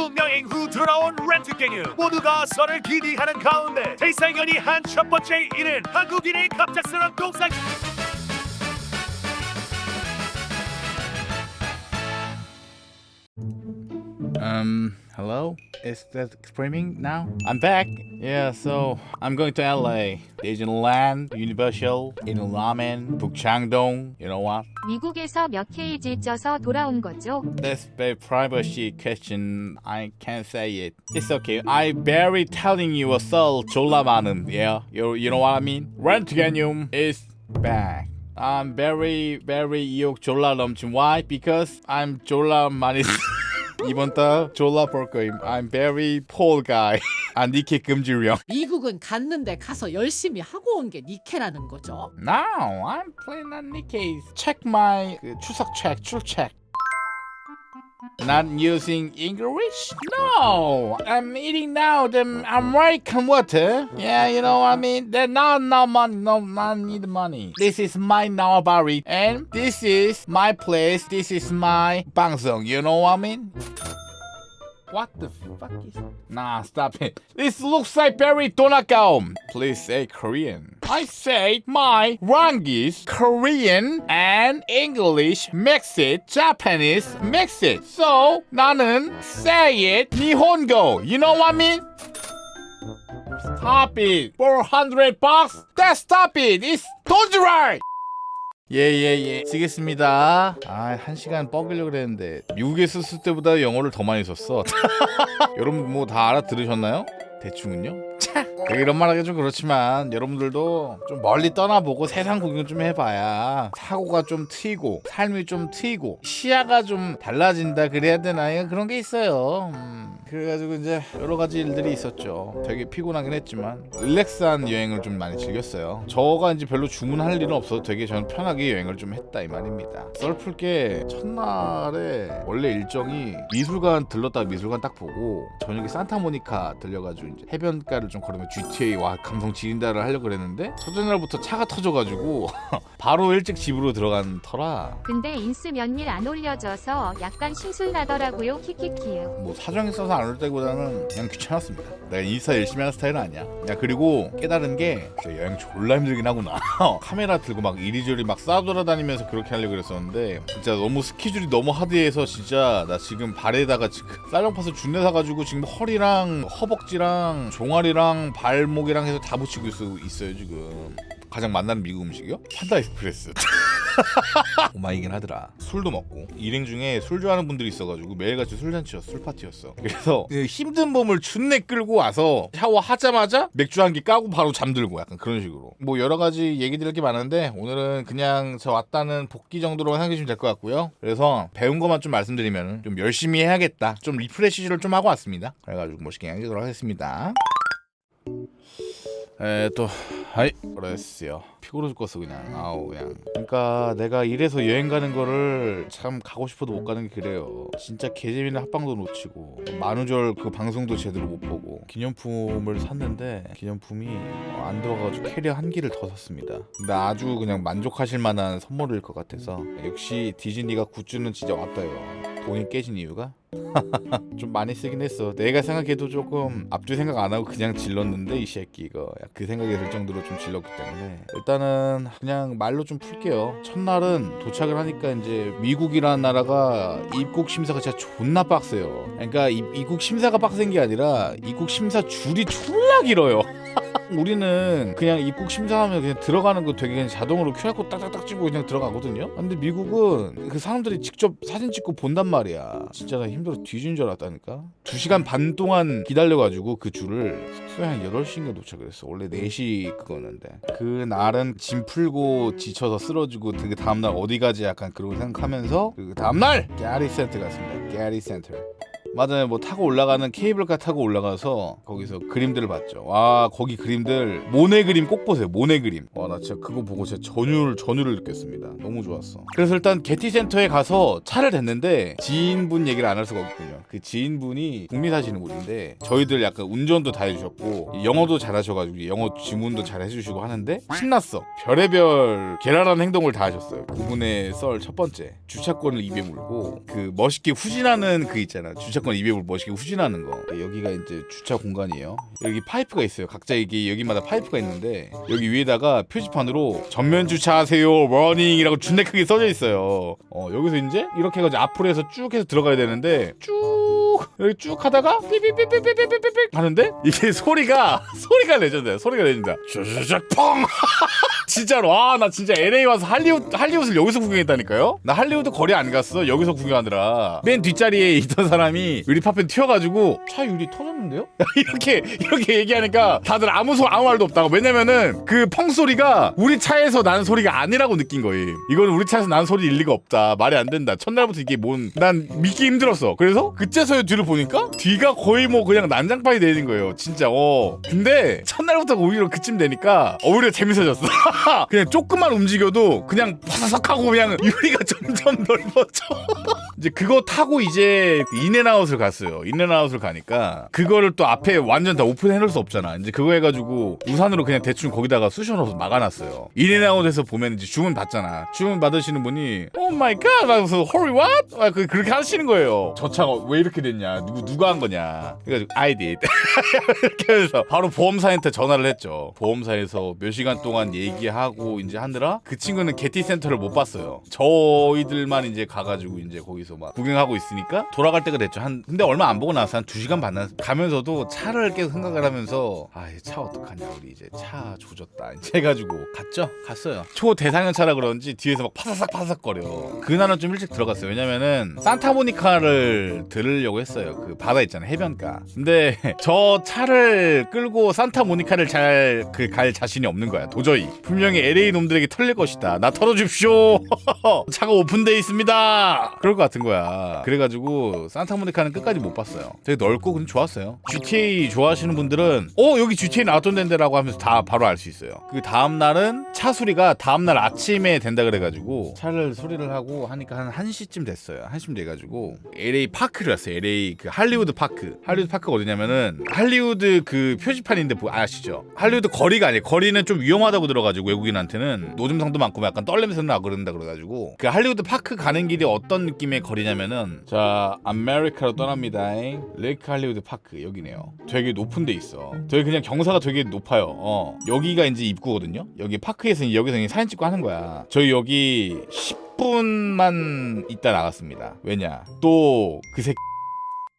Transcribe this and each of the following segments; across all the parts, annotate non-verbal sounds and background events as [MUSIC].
미국 여행 후 돌아온 렌트 개념. 모두가 설을 기대하는 가운데 대상연이 한 첫 번째 일은 한국인의 갑작스런 동상 Um, hello? Is that screaming now? I'm back. Yeah, so I'm going to LA. Disneyland, Universal, in Ramen, Bukchangdong. You know what? 미국에서 몇 케이지 쪄서 돌아온 거죠? That's very privacy question. I can't say it. It's okay. I barely telling you a soul 졸라 많음. Yeah, you you know what I mean? Rentgenium is back. I'm very very 욕 졸라 넘침. Why? Because I'm 졸라 많이 [LAUGHS] [LAUGHS] 이번 달 졸라 볼 거임. I'm very poor guy. 아 니케 금지령. 미국은 갔는데 가서 열심히 하고 온 게 니케라는 거죠. No, I'm playing on Nikkei. Check my 그 추석 check, 출 check. Not using English? No, I'm eating now the American water. Yeah, you know what I mean. They're not no money, no, not need money. This is my Nawabari, and this is my place. This is my 방송. You know what I mean? What the fuck is? Nah, stop it. This looks like very Donakaum. Please say Korean. I say my language Korean and English mix it, Japanese mix it. So 나는 say it Nihongo. You know what I mean? Stop it. 400 bucks? That stop it. It's dangerous. 예 예 예 쓰겠습니다 아한 시간 뻐기려고 그랬는데 미국에 있었을 때보다 영어를 더 많이 썼어 [LAUGHS] 여러분 뭐 다 알아들으셨나요? 대충은요? 차 이런 말 하기 좀 그렇지만 여러분들도 좀 멀리 떠나보고 세상 구경 좀 해봐야 사고가 좀 트이고 삶이 좀 트이고 시야가 좀 달라진다 그래야 되나요? 그런 게 있어요. 음, 그래가지고 이제 여러 가지 일들이 있었죠. 되게 피곤하긴 했지만 릴렉스한 여행을 좀 많이 즐겼어요. 저가 이제 별로 주문할 일은 없어도 되게 저는 편하게 여행을 좀 했다 이 말입니다. 썰풀 게 첫날에 원래 일정이 미술관 들렀다가 미술관 딱 보고 저녁에 산타모니카 들려가지고 이제 해변가를 좀 걸으면 GTA 와 감성 지린다를 하려고 그랬는데 첫째 날부터 차가 터져가지고 [LAUGHS] 바로 일찍 집으로 들어간 터라 근데 인스 몇 일 안 올려져서 약간 심술 나더라고요 키키키요 뭐 사정이 있어서 안 올 때보다는 그냥 귀찮았습니다. 내가 인스타 열심히 하는 스타일은 아니야. 야 그리고 깨달은 게 진짜 여행 졸라 힘들긴 하구나. [LAUGHS] 카메라 들고 막 이리저리 막 싸돌아다니면서 그렇게 하려고 그랬었는데 진짜 너무 스케줄이 너무 하드해서 진짜 나 지금 발에다가 지금 쌀용파스 준내 사가지고 지금 허리랑 허벅지랑 종아리랑 발목이랑 해서 다 붙이고 있어, 있어요 지금. 가장 만나는 미국 음식이요? 판다 익스프레스. [LAUGHS] 오마이긴 하더라. 술도 먹고 일행 중에 술 좋아하는 분들이 있어가지고 매일같이 술잔치였어, 술 파티였어. 그래서 그 힘든 몸을 준내 끌고 와서 샤워하자마자 맥주 한 개 까고 바로 잠들고 약간 그런 식으로. 뭐 여러 가지 얘기 드릴 게 많은데 오늘은 그냥 저 왔다는 복귀 정도로 생각해주시면 될 것 같고요. 그래서 배운 것만 좀 말씀드리면 좀 열심히 해야겠다. 좀 리프레시를 좀 하고 왔습니다. 그래가지고 멋있게 양기도록 하겠습니다. 에, 또, 하이, 그랬어요. 피곤해 죽겠어, 그냥. 아우, 그냥. 그러니까 내가 이래서 여행 가는 거를 참 가고 싶어도 못 가는 게 그래요. 진짜 개재미는 합방도 놓치고, 만우절 그 방송도 제대로 못 보고, 기념품을 샀는데, 기념품이 어, 안 들어가가지고 캐리어 한 개를 더 샀습니다. 근데 아주 그냥 만족하실 만한 선물일 것 같아서, 역시 디즈니가 굿즈는 진짜 왔다요. 돈이 깨진 이유가? [LAUGHS] 좀 많이 쓰긴 했어. 내가 생각해도 조금 앞뒤 생각 안 하고 그냥 질렀는데 이 새끼 이거 그 생각이 들 정도로 좀 질렀기 때문에 일단은 그냥 말로 좀 풀게요. 첫날은 도착을 하니까 이제 미국이라는 나라가 입국 심사가 진짜 존나 빡세요. 그러니까 이, 입국 심사가 빡센 게 아니라 입국 심사 줄이 졸라 길어요. [LAUGHS] 우리는 그냥 입국 심사하면 그냥 들어가는 거 되게 그냥 자동으로 QR코드 딱딱딱 찍고 그냥 들어가거든요. 근데 미국은 그 사람들이 직접 사진 찍고 본단 말이야. 진짜 나 힘들어 뒤진 줄 알았다니까. 2시간 반 동안 기다려가지고 그 줄을 숙소에 한 8시인가 도착을 했어. 원래 4시 그거였는데. 그 날은 짐 풀고 지쳐서 쓰러지고 그 다음날 어디 가지 약간 그러고 생각하면서 그 다음날 게리 센터 갔습니다. 게리 센터. 맞아요. 뭐 타고 올라가는 케이블카 타고 올라가서 거기서 그림들을 봤죠. 와 거기 그림들 모네 그림 꼭 보세요. 모네 그림. 와 나 진짜 그거 보고 진짜 전율 전율을 느꼈습니다. 너무 좋았어. 그래서 일단 게티 센터에 가서 차를 댔는데 지인분 얘기를 안 할 수가 없군요. 그 지인분이 북미 사시는 분인데 저희들 약간 운전도 다 해주셨고 영어도 잘하셔가지고 영어 지문도 잘 해주시고 하는데 신났어. 별의별 계랄한 행동을 다 하셨어요. 그분의 썰 첫 번째 주차권을 입에 물고 그 멋있게 후진하는 그 있잖아. 주차 무조건 200불 멋있게 후진하는 거. 네, 여기가 이제 주차 공간이에요. 여기 파이프가 있어요. 각자 이게 여기마다 파이프가 있는데 여기 위에다가 표지판으로 전면 주차하세요. 러닝이라고 준내 크게 써져 있어요. 어 여기서 이제 이렇게 해가지고 앞으로 해서 쭉 해서 들어가야 되는데 쭉 여기 쭉 하다가 삐삐삐삐삐삐삐삐 하는데 이게 [LAUGHS] 소리가 소리가 내전돼요 소리가 내진다 쭈쭈쭈 펑! [LAUGHS] 진짜로 아 나 진짜 LA 와서 할리우드 할리우드를 여기서 구경했다니까요. 나 할리우드 거리 안 갔어. 여기서 구경하느라 맨 뒷자리에 있던 사람이 유리 파편 튀어가지고 차 유리 터졌는데요? [LAUGHS] 이렇게 이렇게 얘기하니까 다들 아무 소 아무 말도 없다고. 왜냐면은 그 펑 소리가 우리 차에서 나는 소리가 아니라고 느낀 거예요. 이거는 우리 차에서 나는 소리 일 리가 없다. 말이 안 된다. 첫날부터 이게 뭔 난 믿기 힘들었어. 그래서 그제서야 뒤를 보니까 뒤가 거의 뭐 그냥 난장판이 되는 거예요. 진짜 어. 근데 첫날부터 오히려 그쯤 되니까 오히려 재밌어졌어. [LAUGHS] 그냥 조금만 움직여도 그냥 파사삭 하고 그냥 [LAUGHS] 유리가 점점 넓어져. [LAUGHS] 이제 그거 타고 이제 인앤아웃을 갔어요. 인앤아웃을 가니까 그거를 또 앞에 완전 다 오픈해 놓을 수 없잖아. 이제 그거 해가지고 우산으로 그냥 대충 거기다가 쑤셔넣어서 막아놨어요. 인앤아웃에서 보면 이제 주문 받잖아. 주문 받으시는 분이 오 마이 갓 하면서 홀리 왓? 아, 그- 그렇게 하시는 거예요. 저 차가 왜 이렇게 됐냐? 누구 누가 한 거냐? 그래가지고 I did. [LAUGHS] 이렇게 해서 바로 보험사한테 전화를 했죠. 보험사에서 몇 시간 동안 얘기하고 이제 하느라 그 친구는 게티 센터를 못 봤어요. 저희들만 이제 가가지고 이제 거기서 막 구경하고 있으니까 돌아갈 때가 됐죠. 한 근데 얼마 안 보고 나서 한 두 시간 반 가면서도 차를 계속 생각을 하면서 아이차 어떡하냐 우리 이제 차 조졌다 [LAUGHS] 이제 해가지고 갔죠. 갔어요. 초 대상현 차라 그런지 뒤에서 막 파사삭 파사삭 거려. 그날은 좀 일찍 들어갔어요. 왜냐면은 산타모니카를 들으려고 했어요. 그 바다 있잖아요 해변가. 근데 [LAUGHS] 저 차를 끌고 산타모니카를 잘 그 갈 자신이 없는 거야. 도저히 분명 히 LA 놈들에게 털릴 것이다. 나 털어줍쇼. [LAUGHS] 차가 오픈돼 있습니다. 그럴 것 같은 거야. 그래가지고 산타모니카는 끝까지 못 봤어요. 되게 넓고 근데 좋았어요. GTA 좋아하시는 분들은 어 여기 GTA 나왔던 데인데라고 하면서 다 바로 알 수 있어요. 그 다음 날은 차 수리가 다음 날 아침에 된다 그래가지고 차를 수리를 하고 하니까 한 1시쯤 됐어요. 1시쯤 돼가지고 LA 파크를 왔어요. LA 그 할리우드 파크. 할리우드 파크가 어디냐면은 할리우드 그 표지판인데 뭐 아시죠? 할리우드 거리가 아니에요. 거리는 좀 위험하다고 들어가지고 외국인한테는 노점상도 많고 약간 떨냄새도 나고 그런다 그래가지고 그 할리우드 파크 가는 길이 어떤 느낌의 거리냐면은 자 아메리카로 떠납니다. 레이크 할리우드 파크 여기네요. 되게 높은 데 있어. 되게 그냥 경사가 되게 높아요. 어. 여기가 이제 입구거든요. 여기 파크에서 여기서 이제 사진 찍고 하는 거야. 저희 여기 10분만 있다 나갔습니다. 왜냐? 또 그 새끼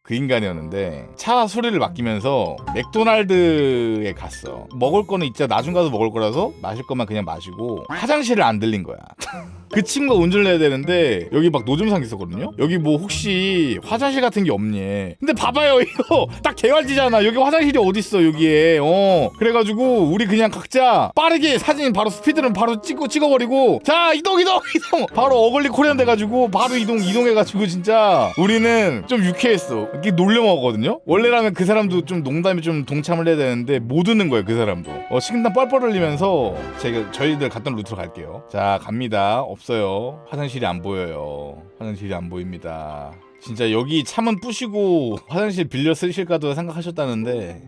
그 인간이었는데 차 수리를 맡기면서 맥도날드에 갔어. 먹을 거는 있자 나중 가서 먹을 거라서 마실 것만 그냥 마시고 화장실을 안 들린 거야. [LAUGHS] 그 친구가 운전을 해야 되는데 여기 막 노점상 있었거든요. 여기 뭐 혹시 화장실 같은 게 없니? 근데 봐봐요 [LAUGHS] 이거 딱 개활지잖아. 여기 화장실이 어디 있어 여기에? 어 그래가지고 우리 그냥 각자 빠르게 사진 바로 스피드는 바로 찍고 찍어버리고 자 이동 이동 [LAUGHS] 이동 바로 어글리 코리안 돼가지고 바로 이동 이동해가지고 진짜 우리는 좀 유쾌했어. 이게 놀려 먹었거든요. 원래라면 그 사람도 좀 농담에 좀 동참을 해야 되는데 못 웃는 거예요 그 사람도. 어 식은땀 뻘뻘 흘리면서 제가 저희들 갔던 루트로 갈게요. 자 갑니다. 없 어요. 화장실이 안 보여요. 화장실이 안 보입니다. 진짜 여기 차문 부시고 [LAUGHS] 화장실 빌려 쓰실까도 생각하셨다는데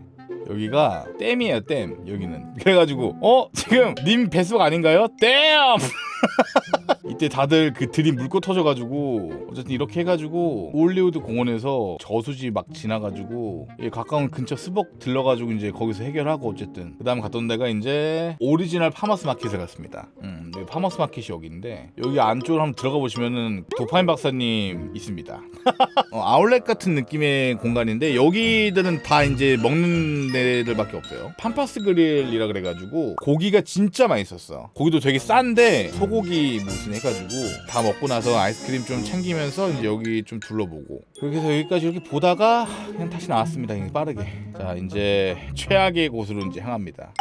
여기가 댐이에요 댐 여기는 그래가지고 어 지금 님 뱃속 아닌가요? 댐 [LAUGHS] 이때 다들 그 들이 물고 터져가지고 어쨌든 이렇게 해가지고 올리우드 공원에서 저수지 막 지나가지고 이 가까운 근처 스벅 들러가지고 이제 거기서 해결하고 어쨌든 그 다음 갔던 데가 이제 오리지널 파머스 마켓에 갔습니다 음 여기 파머스 마켓이 여기인데 여기 안쪽으로 한번 들어가 보시면은 도파인 박사님 있습니다 [LAUGHS] 어, 아울렛 같은 느낌의 공간인데 여기들은 다 이제 먹는 데들밖에 없어요. 팜파스 그릴이라 그래가지고 고기가 진짜 맛있었어. 고기도 되게 싼데 소고기 무슨 해가지고 다 먹고 나서 아이스크림 좀 챙기면서 이제 여기 좀 둘러보고 그렇게 해서 여기까지 이렇게 보다가 그냥 다시 나왔습니다. 그냥 빠르게. 자 이제 최악의 곳으로 이제 향합니다.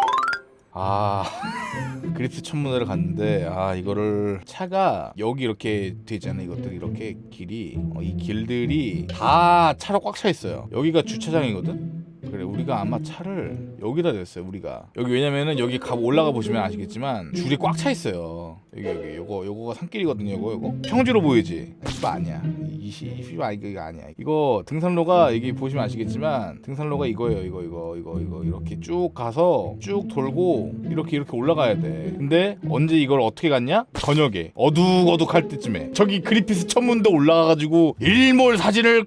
아 [LAUGHS] 그리스 천문회를 갔는데 아 이거를 차가 여기 이렇게 돼 있잖아요 이것들 이렇게 길이 어, 이 길들이 다 차로 꽉 차 있어요 여기가 주차장이거든 그래 우리가 아마 차를 여기다 냈어요 우리가. 여기 왜냐면은 여기 가 올라가 보시면 아시겠지만 줄이 꽉 차 있어요. 여기 여기. 요거 요거가 산길이거든요 요거 요거. 평지로 보이지? 씨발 아니야. 이씨 씨발 이거 아니야. 이거 등산로가 여기 보시면 아시겠지만 등산로가 이거예요 이거 이거 이거 이거. 이렇게 쭉 가서 쭉 돌고 이렇게 이렇게 올라가야 돼. 근데 언제 이걸 어떻게 갔냐? 저녁에. 어둑어둑할 때쯤에. 저기 그리피스 천문대 올라가가지고 일몰 사진을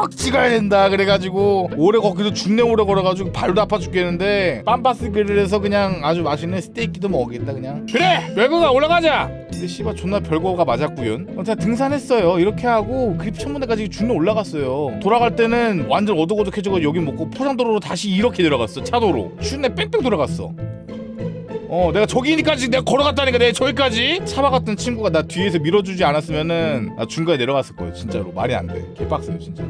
꼭 찍어야 된다 그래가지고 오래 걷기도 죽내 오래 걸어가지고 발도 아파 죽겠는데 빰바스 그릴에서 그냥 아주 맛있는 스테이키도 먹겠다 그냥. 그래 별거가 올라가자. 근데 씨발 존나 별거가 맞았구연. 어, 제가 등산했어요. 이렇게 하고 그립 천문대까지 죽내 올라갔어요. 돌아갈 때는 완전 어둑어둑해지고 여기 먹고 포장도로로 다시 이렇게 들어갔어 차도로. 추운데 뺑뺑 돌아갔어. 어 내가 저기니까지 내가 걸어갔다니까 내가 저기까지. 차박 갔던 친구가 나 뒤에서 밀어주지 않았으면은 나 중간에 내려갔을 거예요 진짜로. 말이 안돼. 개빡세요 진짜로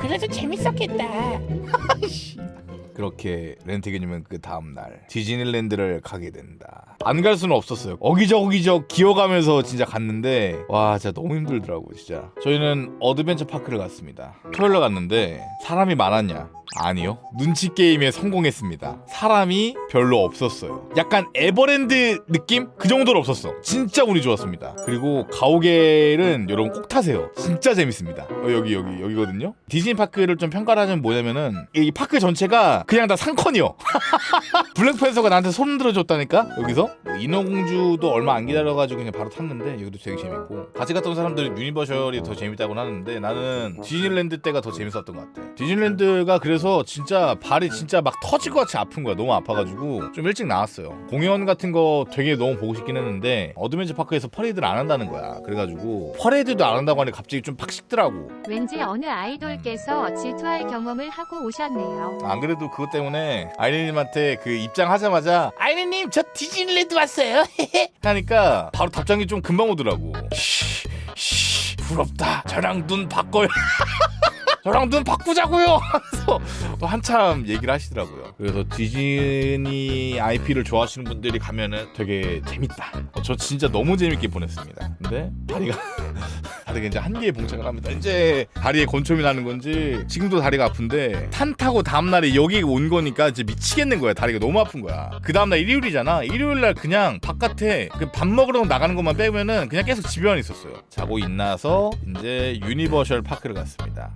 그래도 재밌었겠다. [LAUGHS] 그렇게 렌트기님은 그 다음날 디즈니랜드를 가게 된다. 안 갈 수는 없었어요. 어기저기저 기어가면서 진짜 갔는데 와 진짜 너무 힘들더라고 진짜. 저희는 어드벤처 파크를 갔습니다. 토요일날 갔는데 사람이 많았냐 아니요. 눈치 게임에 성공했습니다. 사람이 별로 없었어요. 약간 에버랜드 느낌? 그 정도로 없었어. 진짜 운이 좋았습니다. 그리고 가오갤은 여러분 꼭 타세요. 진짜 재밌습니다. 어, 여기 여기 여기거든요. 디즈니 파크를 좀 평가를 하자면 뭐냐면은 이 파크 전체가 그냥 다 상컨이요. [LAUGHS] 블랙팬서가 나한테 손 들어줬다니까? 여기서? 뭐 인어공주도 얼마 안 기다려가지고 그냥 바로 탔는데 여기도 되게 재밌고. 같이 갔던 사람들은 유니버셜이 더 재밌다고 하는데 나는 디즈니랜드 때가 더 재밌었던 것 같아. 디즈니랜드가 그래서 진짜 발이 진짜 막 터질 것 같이 아픈 거야. 너무 아파가지고. 좀 일찍 나왔어요. 공연 같은 거 되게 너무 보고 싶긴 했는데 어드벤처 파크에서 퍼레이드를 안 한다는 거야. 그래가지고 퍼레이드도 안 한다고 하니 갑자기 좀 팍 식더라고. 왠지 어느 아이돌께서 질투할 경험을 하고 오셨네요. 안 그래도 그것 때문에 아이린님한테 그 입장하자마자 아이린님 저 디즈니랜드 왔어요. [LAUGHS] 하니까 바로 답장이 좀 금방 오더라고. 쉬, 쉬, 부럽다. 저랑 눈 바꿔요 [LAUGHS] 저랑 눈 바꾸자고요 하면서 또 한참 얘기를 하시더라고요 그래서 디즈니 IP를 좋아하시는 분들이 가면은 되게 재밌다 어, 저 진짜 너무 재밌게 보냈습니다 근데 다리가 [LAUGHS] 다리가 이제 한계에 봉착을 합니다. 이제 다리에 건초이 나는 건지 지금도 다리가 아픈데 탄 타고 다음 날에 여기 온 거니까 이제 미치겠는 거야. 다리가 너무 아픈 거야. 그 다음 날 일요일이잖아. 일요일 날 그냥 바깥에 그 밥 먹으러 나가는 것만 빼면은 그냥 계속 집에만 있었어요. 자고 있나서 이제 유니버셜 파크를 갔습니다.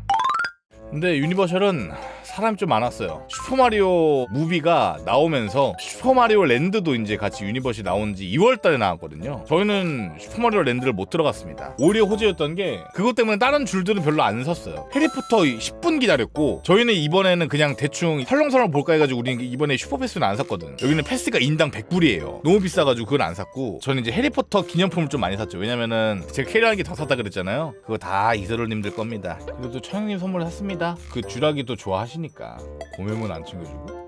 근데 유니버셜은 사람이 좀 많았어요. 슈퍼마리오 무비가 나오면서 슈퍼마리오 랜드도 이제 같이 유니버시 나온 지 2월 달에 나왔거든요. 저희는 슈퍼마리오 랜드를 못 들어갔습니다. 오히려 호재였던 게 그것 때문에 다른 줄들은 별로 안 섰어요. 해리포터 10분 기다렸고 저희는 이번에는 그냥 대충 설렁설렁 볼까 해가지고 우리는 이번에 슈퍼패스는 안 샀거든. 여기는 패스가 인당 100불이에요. 너무 비싸가지고 그걸 안 샀고 저는 이제 해리포터 기념품을 좀 많이 샀죠. 왜냐면은 제가 캐리하는 게더 샀다 그랬잖아요. 그거 다 이세돌님들 겁니다. 그래도 청영님 선물 샀습니다. 그 쥐라기도 좋아하시니까 고명은 안 챙겨주고.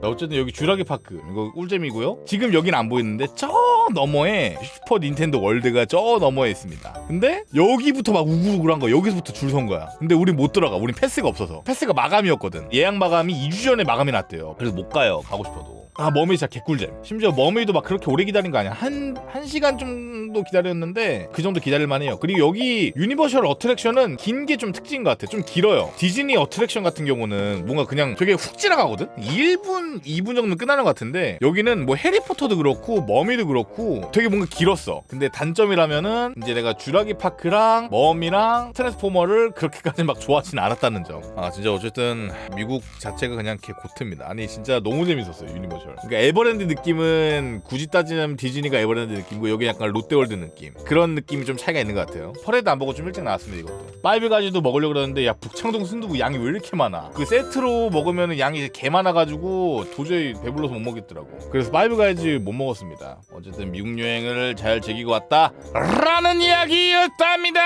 자, 어쨌든 여기 쥐라기 파크 이거 꿀잼이고요. 지금 여긴 안 보이는데 저 너머에 슈퍼 닌텐도 월드가 저 너머에 있습니다. 근데 여기부터 막 우글우글한 거 여기서부터 줄 선 거야. 근데 우린 못 들어가. 우린 패스가 없어서. 패스가 마감이었거든. 예약 마감이 2주 전에 마감이 났대요. 그래서 못 가요. 가고 싶어도. 아 머메이 진짜 개꿀잼. 심지어 머메이도 막 그렇게 오래 기다린 거 아니야. 한, 한 시간 정도 기다렸는데 그 정도 기다릴 만 해요. 그리고 여기 유니버셜 어트랙션은 긴 게 좀 특징인 것 같아. 좀 길어요. 디즈니 어트랙션 같은 경우는 뭔가 그냥 되게 훅 지나가거든? 1분, 2분 정도 끝나는 것 같은데 여기는 뭐 해리포터도 그렇고 머미도 그렇고 되게 뭔가 길었어. 근데 단점이라면은 이제 내가 쥬라기 파크랑 머미랑 트랜스포머를 그렇게까지 막 좋아하진 않았다는 점. 아 진짜 어쨌든 미국 자체가 그냥 개 고트입니다. 아니 진짜 너무 재밌었어요 유니버셜. 그러니까 에버랜드 느낌은 굳이 따지면 디즈니가 에버랜드 느낌이고 여기 약간 롯데월드 느낌. 그런 느낌이 좀 차이가 있는 것 같아요. 퍼레이드 안 보고 좀 일찍 나왔습니다 이것도. 파이브 가지도 먹으려고 그러는데 야 북창동 순두부 양이 왜 이렇게 많아? 그 세트로 먹으면 양이 개 많아가지고 도저히 배불러서 못 먹겠더라고. 그래서 파이브 가지 못 먹었습니다. 어쨌든 미국 여행을 잘 즐기고 왔다라는 이야기였답니다.